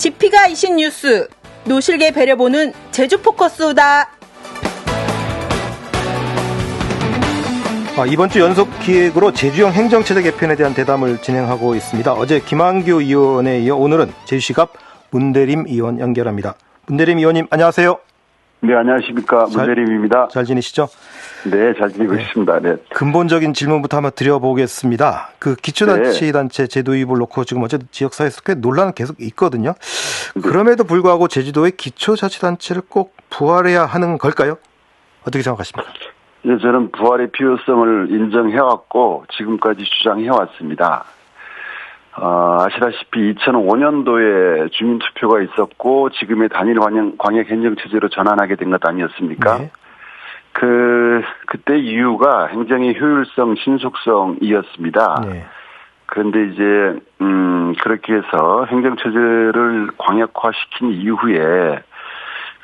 지피가 이신 뉴스 노실계 배려보는 제주 포커스다. 아, 이번 주 연속 기획으로 제주형 행정체제 개편에 대한 대담을 진행하고 있습니다. 어제 김한규 의원에 이어 오늘은 제주시갑 문대림 의원 연결합니다. 문대림 의원님 안녕하세요. 네, 안녕하십니까. 잘, 문대림입니다. 잘 지내시죠? 네, 잘 지내고 네. 있습니다. 네. 근본적인 질문부터 한번 드려보겠습니다. 그 기초자치단체 네. 제도 입을 놓고 지금 어제 지역사회에서 꽤 논란은 계속 있거든요. 네. 그럼에도 불구하고 제주도의 기초자치단체를 꼭 부활해야 하는 걸까요? 어떻게 생각하십니까? 네, 저는 부활의 필요성을 인정해왔고 지금까지 주장해왔습니다. 어, 아시다시피 2005년도에 주민투표가 있었고 지금의 단일 광역, 행정체제로 전환하게 된 것 아니었습니까? 네. 그 그때 이유가 행정의 효율성, 신속성이었습니다. 네. 그런데 이제 음 그렇게 해서 행정체제를 광역화시킨 이후에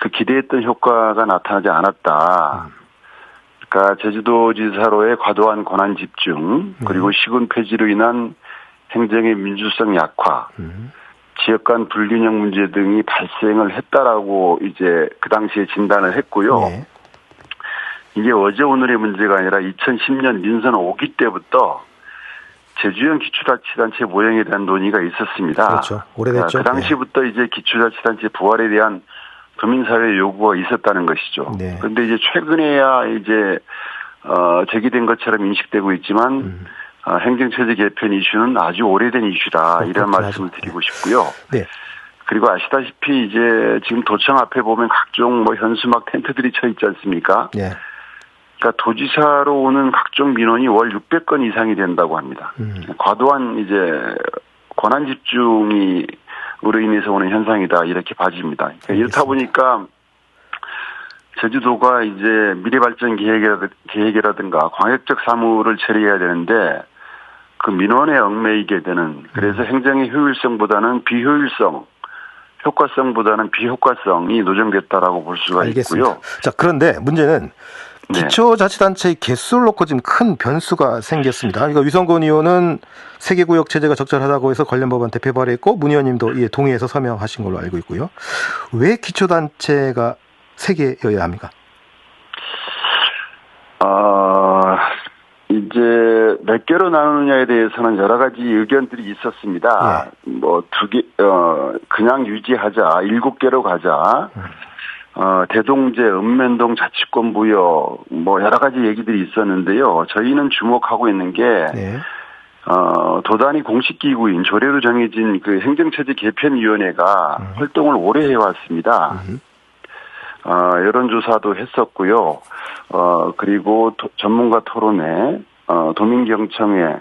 그 기대했던 효과가 나타나지 않았다. 음. 그러니까 제주도지사로의 과도한 권한 집중 그리고 네. 시군 폐지로 인한 행정의 민주성 약화, 음. 지역 간 불균형 문제 등이 발생을 했다라고 이제 그 당시에 진단을 했고요. 네. 이게 어제 오늘의 문제가 아니라 2010년 민선 5기 때부터 제주형 기초자치단체 모형에 대한 논의가 있었습니다. 그렇죠. 오래됐죠. 그 당시부터 네. 이제 기초자치단체 부활에 대한 도민사회 요구가 있었다는 것이죠. 네. 그런데 이제 최근에야 이제 어 제기된 것처럼 인식되고 있지만 음. 어, 행정체제 개편 이슈는 아주 오래된 이슈다 어, 이런 말씀을 드리고 싶고요. 네. 그리고 아시다시피 이제 지금 도청 앞에 보면 각종 뭐 현수막 텐트들이 쳐 있지 않습니까? 네. 그러니까 도지사로 오는 각종 민원이 월 600건 이상이 된다고 합니다. 음. 과도한 이제 권한 집중이 으로 인해서 오는 현상이다 이렇게 봐집니다. 그러니까 이렇다 보니까 제주도가 이제 미래발전 계획이라든가 광역적 사무를 처리해야 되는데 그 민원에 얽매이게 되는 그래서 음. 행정의 효율성보다는 비효율성 효과성보다는 비효과성이 노정됐다라고 볼 수가 알겠습니다. 있고요. 자 그런데 문제는 네. 기초자치단체의 개수를 놓고 지금 큰 변수가 생겼습니다. 그러니까 위성권 의원은 세계구역 체제가 적절하다고 해서 관련 법안 대 표 발의했고 문 의원님도 이에 동의해서 서명하신 걸로 알고 있고요. 왜 기초단체가 세 개여야 합니까? 아 이제 몇 개로 나누느냐에 대해서는 여러 가지 의견들이 있었습니다. 예. 뭐두 개, 어 그냥 유지하자, 일곱 개로 가자. 음. 어, 대동제, 읍면동 자치권 부여, 뭐, 여러 가지 얘기들이 있었는데요. 저희는 주목하고 있는 게, 네. 어, 도단위 공식 기구인 조례로 정해진 그 행정체제 개편위원회가 음. 활동을 오래 해왔습니다. 음. 어, 여론조사도 했었고요. 어, 그리고 도, 전문가 토론회, 어, 도민경청회,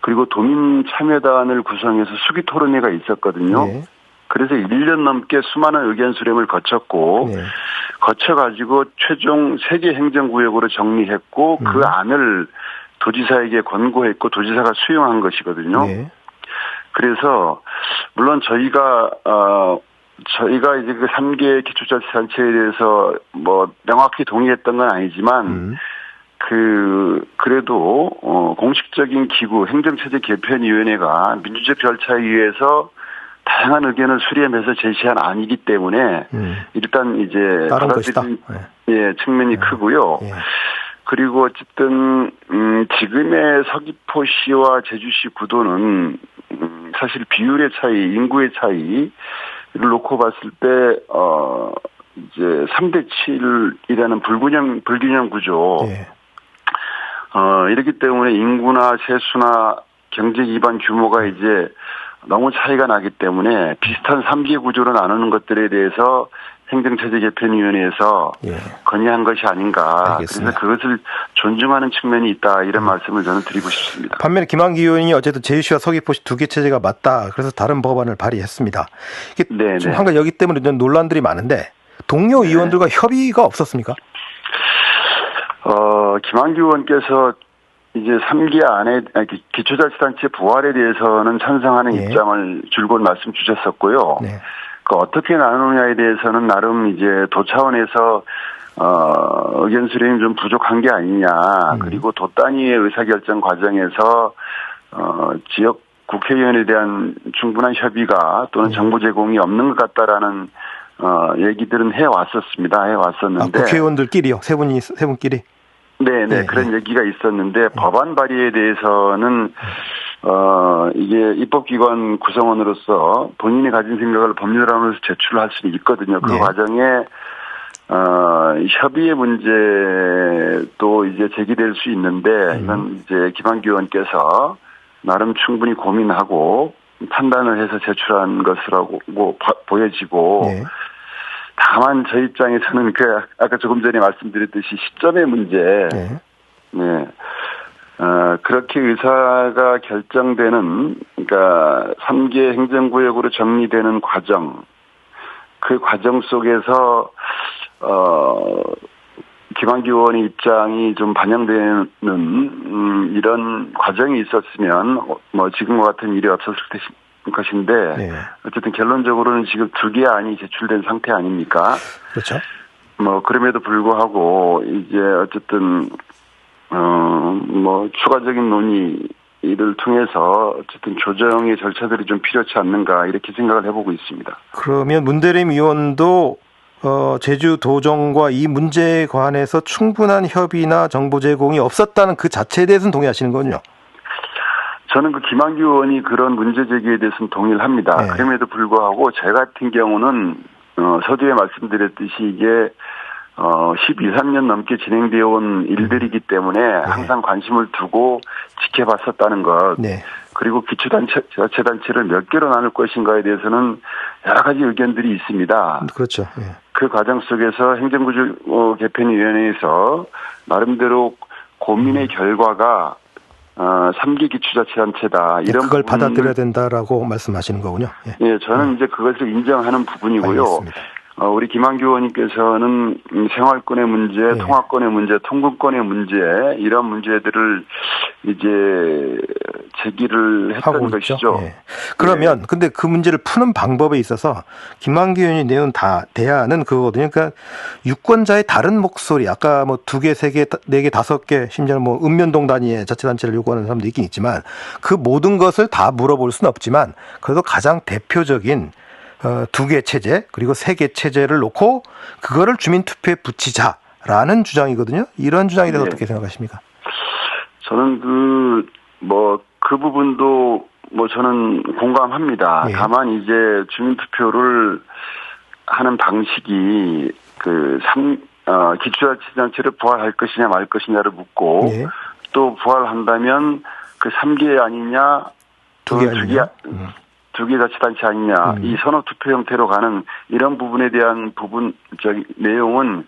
그리고 도민참여단을 구성해서 수기 토론회가 있었거든요. 네. 그래서 1년 넘게 수많은 의견 수렴을 거쳤고 네. 거쳐가지고 최종 세계 행정구역으로 정리했고 그 음. 그 안을 도지사에게 권고했고 도지사가 수용한 것이거든요. 네. 그래서 물론 저희가 어 저희가 이제 그 3개 기초자치단체에 대해서 뭐 명확히 동의했던 건 아니지만 음. 그 그래도 어 공식적인 기구 행정체제 개편위원회가 민주적 절차에 의해서 다양한 의견을 수렴해서 제시한 아니기 때문에 음. 일단 이제 받아들인 네. 예, 측면이 네. 크고요. 네. 그리고 어쨌든 음, 지금의 서귀포시와 제주시 구도는 음, 사실 비율의 차이, 인구의 차이 를 놓고 봤을 때 어, 이제 3대 7이라는 불균형 불균형 구조. 네. 어, 이렇기 때문에 인구나 세수나 경제 기반 규모가 이제 너무 차이가 나기 때문에 비슷한 3기 구조로 나누는 것들에 대해서 행정체제 개편위원회에서 예. 건의한 것이 아닌가. 알겠습니다. 그래서 그것을 존중하는 측면이 있다. 이런 음. 말씀을 저는 드리고 싶습니다. 반면에 김한기 의원이 어쨌든 제주시와 서귀포시 두 개 체제가 맞다. 그래서 다른 법안을 발의했습니다. 이게 네, 좀 네. 한가 여기 때문에 논란들이 많은데 동료 네. 의원들과 협의가 없었습니까? 어, 김한기 의원께서 이제 3기 안에 기초자치단체 부활에 대해서는 찬성하는 네. 입장을 줄곧 말씀 주셨었고요. 네. 그 어떻게 나누느냐에 대해서는 나름 이제 도 차원에서 어, 의견 수렴이 좀 부족한 게 아니냐. 음. 그리고 도 단위의 의사결정 과정에서 어, 지역 국회의원에 대한 충분한 협의가 또는 네. 정보 제공이 없는 것 같다라는 어, 얘기들은 해 왔었습니다. 해 아, 왔었는데 국회의원들끼리요. 세 분이 세 분끼리. 네, 네, 네, 그런 얘기가 있었는데 법안 발의에 대해서는 어 이게 입법기관 구성원으로서 본인이 가진 생각을 법률안으로서 제출할 수는 있거든요. 그 네. 과정에 어 협의의 문제도 이제 제기될 수 있는데 음. 이건 이제 김한기 의원께서 나름 충분히 고민하고 판단을 해서 제출한 것이라고 봐- 보여지고 네. 다만 저 입장에서는 그 아까 조금 전에 말씀드렸듯이 시점의 문제 네. 네. 어, 그렇게 의사가 결정되는, 그러니까 3개 행정구역으로 정리되는 과정, 그 과정 속에서, 어, 김한기 의원의 입장이 좀 반영되는, 음, 이런 과정이 있었으면, 어, 뭐, 지금과 같은 일이 없었을 테- 것인데, 네. 어쨌든 결론적으로는 지금 두 개 안이 제출된 상태 아닙니까? 그렇죠. 뭐 그럼에도 불구하고 이제 어쨌든 어 뭐 추가적인 논의를 통해서 어쨌든 조정의 절차들이 좀 필요치 않는가 이렇게 생각을 해보고 있습니다. 그러면 문대림 의원도 어, 제주 도정과 이 문제에 관해서 충분한 협의나 정보 제공이 없었다는 그 자체에 대해서는 동의하시는 거군요. 저는 그 김한규 의원이 그런 문제 제기에 대해서는 동의를 합니다. 네. 그럼에도 불구하고 제 같은 경우는 어, 서두에 말씀드렸듯이 이게 어, 12, 3년 넘게 진행되어 온 일들이기 때문에 항상 관심을 두고 지켜봤었다는 것. 네. 그리고 기초단체, 자체단체를 몇 개로 나눌 것인가에 대해서는 여러 가지 의견들이 있습니다. 그렇죠. 예. 그 과정 속에서 행정구조 어, 개편위원회에서 나름대로 고민의 결과가 어, 3개 기초자치단체다. 이런 그걸 받아들여야 된다라고 말씀하시는 거군요. 예. 예, 저는 이제 그것을 인정하는 부분이고요. 알겠습니다. 어, 우리 김한규 의원님께서는 음, 생활권의 문제, 예. 통화권의 문제, 통근권의 문제 이런 문제들을 이제 제기를 했던 하고 것이죠. 예. 그러면 근데 그 문제를 푸는 방법에 있어서 김한기 의원이 내온 다 대안은 그거거든요. 그러니까 유권자의 다른 목소리, 아까 뭐 두 개, 세 개, 네 개, 다섯 개, 심지어 뭐 읍면동 단위의 자치단체를 요구하는 사람도 있긴 있지만 그 모든 것을 다 물어볼 수는 없지만 그래도 가장 대표적인 어, 두 개 체제 그리고 세 개 체제를 놓고 그거를 주민 투표에 붙이자라는 주장이거든요. 이런 주장에 대해서 네. 어떻게 생각하십니까? 저는 그, 뭐, 그 부분도 뭐 저는 공감합니다. 예. 다만 이제 주민 투표를 하는 방식이 그 삼, 어, 기초자치단체를 부활할 것이냐 말 것이냐를 묻고 예. 또 부활한다면 그 3개 아니냐 두개 또 아니냐? 음. 두 개 자치단체 아니냐 음. 이 선호 투표 형태로 가는 이런 부분에 대한 부분 저기 내용은 음.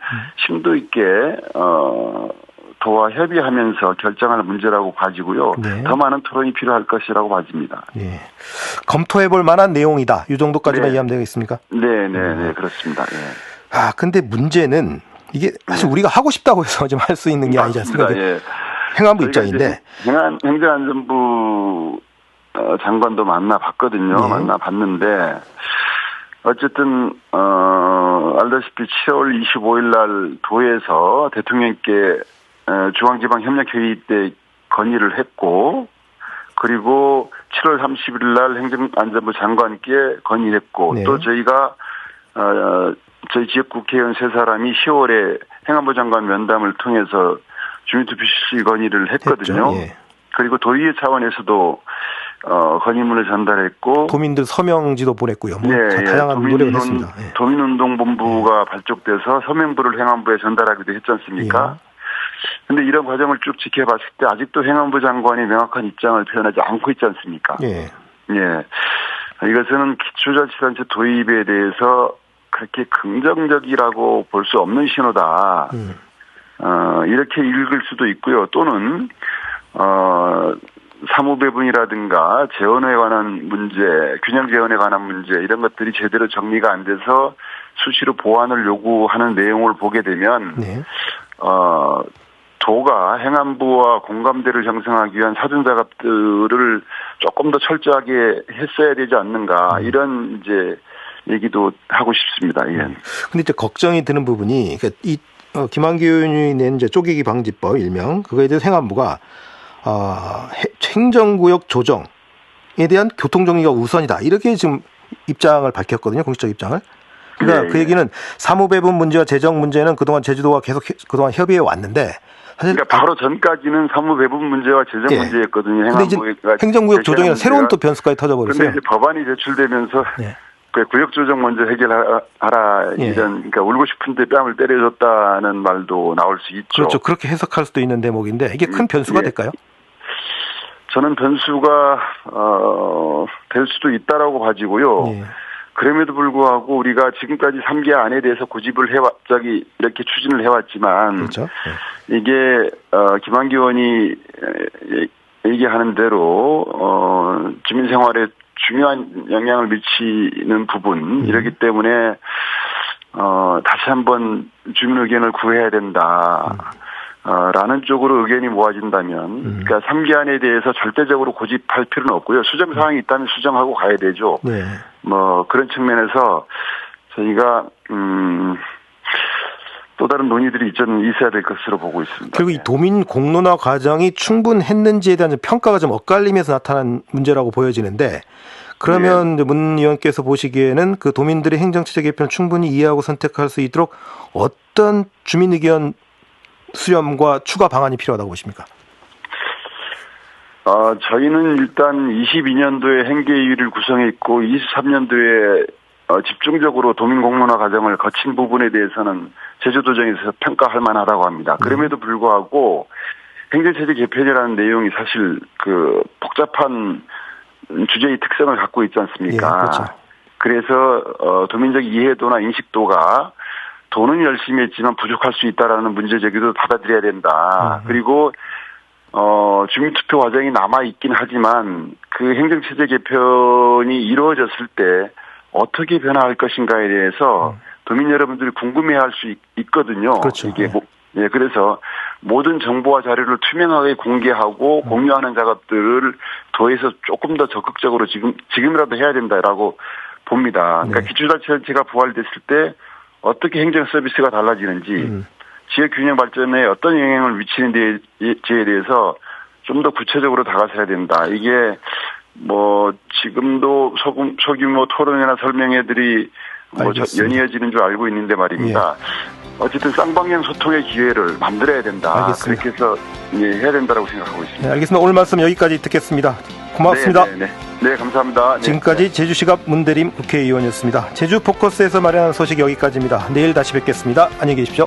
심도 있게 어 도와 협의하면서 결정할 문제라고 봐지고요. 네. 더 많은 토론이 필요할 것이라고 봐집니다. 예. 검토해 볼 만한 내용이다. 이 정도까지만 네. 이해하면 되겠습니까? 네, 네, 음. 네, 그렇습니다. 예. 아, 근데 문제는 이게 사실 우리가 하고 싶다고 해서 좀 할 수 있는 게 아니지 않습니까? 예. 행안부 저희가 입장인데. 행안, 행정안전부 어, 장관도 만나 봤거든요. 네. 만나 봤는데 어쨌든 어 알다시피 7월 25일 날 도에서 대통령께 어, 중앙지방협력회의 때 건의를 했고 그리고 7월 30일 날 행정안전부 장관께 건의했고 네. 또 저희가 어 저희 지역 국회의원 세 사람이 10월에 행안부 장관 면담을 통해서 주민투표 실시 건의를 했거든요. 예. 그리고 도의회 차원에서도 어, 건의문을 전달했고 도민들 서명지도 보냈고요. 뭐 네, 다- 예, 다양한 도민운- 노력을 했습니다. 예. 도민운동본부가 발족돼서 서명부를 행안부에 전달하기도 했지 않습니까? 예. 근데 이런 과정을 쭉 지켜봤을 때 아직도 행안부 장관이 명확한 입장을 표현하지 않고 있지 않습니까? 예. 예. 이것은 기초자치단체 도입에 대해서 그렇게 긍정적이라고 볼 수 없는 신호다. 음. 어, 이렇게 읽을 수도 있고요. 또는, 어, 사무배분이라든가 재원에 관한 문제, 균형 재원에 관한 문제, 이런 것들이 제대로 정리가 안 돼서 수시로 보완을 요구하는 내용을 보게 되면, 네. 어, 도가 행안부와 공감대를 형성하기 위한 사전 작업들을 조금 더 철저하게 했어야 되지 않는가, 음. 이런 이제 얘기도 하고 싶습니다. 예. 근데 이제 걱정이 드는 부분이 그러니까 이 어, 김한기 의원이 낸 이제 쪼개기 방지법 일명 그거에 대해서 행안부가 어, 해- 행정구역 조정 대한 교통 정리가 우선이다. 이렇게 지금 입장을 밝혔거든요. 공식적 입장을. 그러니까 예, 그 예. 얘기는 사무 배분 문제와 재정 문제는 그동안 제주도가 계속 해- 그동안 협의해 왔는데 사실 그러니까 바로 전까지는 사무 배분 문제와 재정 예. 문제였거든요. 행안부가 행정구역 제시하는 새로운 또. 변수까지 터져버렸어요. 이제 법안이 제출되면서 예. 그 구역 조정 먼저 해결하라 예. 이런 그러니까 울고 싶은데 뺨을 때려줬다는 말도 나올 수 있죠. 그렇죠. 그렇게 해석할 수도 있는 대목인데 이게 큰 음, 변수가 예. 될까요? 저는 변수가 어, 될 수도 있다라고 봐지고요. 예. 그럼에도 불구하고 우리가 지금까지 3개 안에 대해서 고집을 해왔, 저기 이렇게 추진을 해왔지만 그렇죠. 예. 이게 어, 김한기 의원이 에, 얘기하는 대로 어, 주민 생활에 중요한 영향을 미치는 부분 이렇기 때문에 어, 다시 한번 주민 의견을 구해야 된다. 어, 라는 쪽으로 의견이 모아진다면, 그러니까 3기안에 대해서 절대적으로 고집할 필요는 없고요. 수정 사항이 있다면 수정하고 가야 되죠. 네. 뭐 그런 측면에서 저희가 음, 또 다른 논의들이 좀 있어야 될 것으로 보고 있습니다. 그리고 이 도민 공론화 과정이 충분했는지에 대한 평가가 좀 엇갈리면서 나타난 문제라고 보여지는데 그러면 이제 문 의원께서 보시기에는 그 도민들의 행정체제 개편을 충분히 이해하고 선택할 수 있도록 어떤 주민 의견 수렴과 추가 방안이 필요하다고 보십니까? 어, 저희는 일단 22년도에 행계위를 구성했고 23년도에 어, 집중적으로 도민 공론화 과정을 거친 부분에 대해서는 제주도정에서 평가할 만하다고 합니다. 그럼에도 불구하고 행정체제 개편이라는 내용이 사실 그 복잡한 주제의 특성을 갖고 있지 않습니까? 예, 그렇죠. 그래서 어, 도민적 이해도나 인식도가 돈은 열심히 했지만 부족할 수 있다라는 문제 제기도 받아들여야 된다. 음. 그리고 어, 주민투표 과정이 남아 있긴 하지만 그 행정체제 개편이 이루어졌을 때 어떻게 변화할 것인가에 대해서 도민 여러분들이 궁금해 할 수 있, 거든요 음. 그렇죠. 이게 예. 뭐, 예, 그래서 모든 정보와 자료를 투명하게 음. 공개하고 공유하는 작업들을 더해서 조금 더 적극적으로 지금 지금이라도 해야 된다라고 봅니다. 그러니까 네. 기초자치단체가 부활됐을 때 어떻게 행정 서비스가 달라지는지 음. 지역 균형 발전에 어떤 영향을 미치는지에 대해서 좀 더 구체적으로 다가서야 된다. 이게 뭐 지금도 소금, 소규모 토론이나 설명회들이 뭐 알겠습니다. 연이어지는 줄 알고 있는데 말입니다. 어쨌든 쌍방향 소통의 기회를 만들어야 된다. 알겠습니다. 그렇게 해서 예, 해야 된다고 생각하고 있습니다. 네, 알겠습니다. 오늘 말씀 여기까지 듣겠습니다. 고맙습니다. 네, 네, 네. 네, 감사합니다. 네. 지금까지 제주시갑 문대림 국회의원이었습니다. 제주 포커스에서 마련한 소식 여기까지입니다. 내일 다시 뵙겠습니다. 안녕히 계십시오.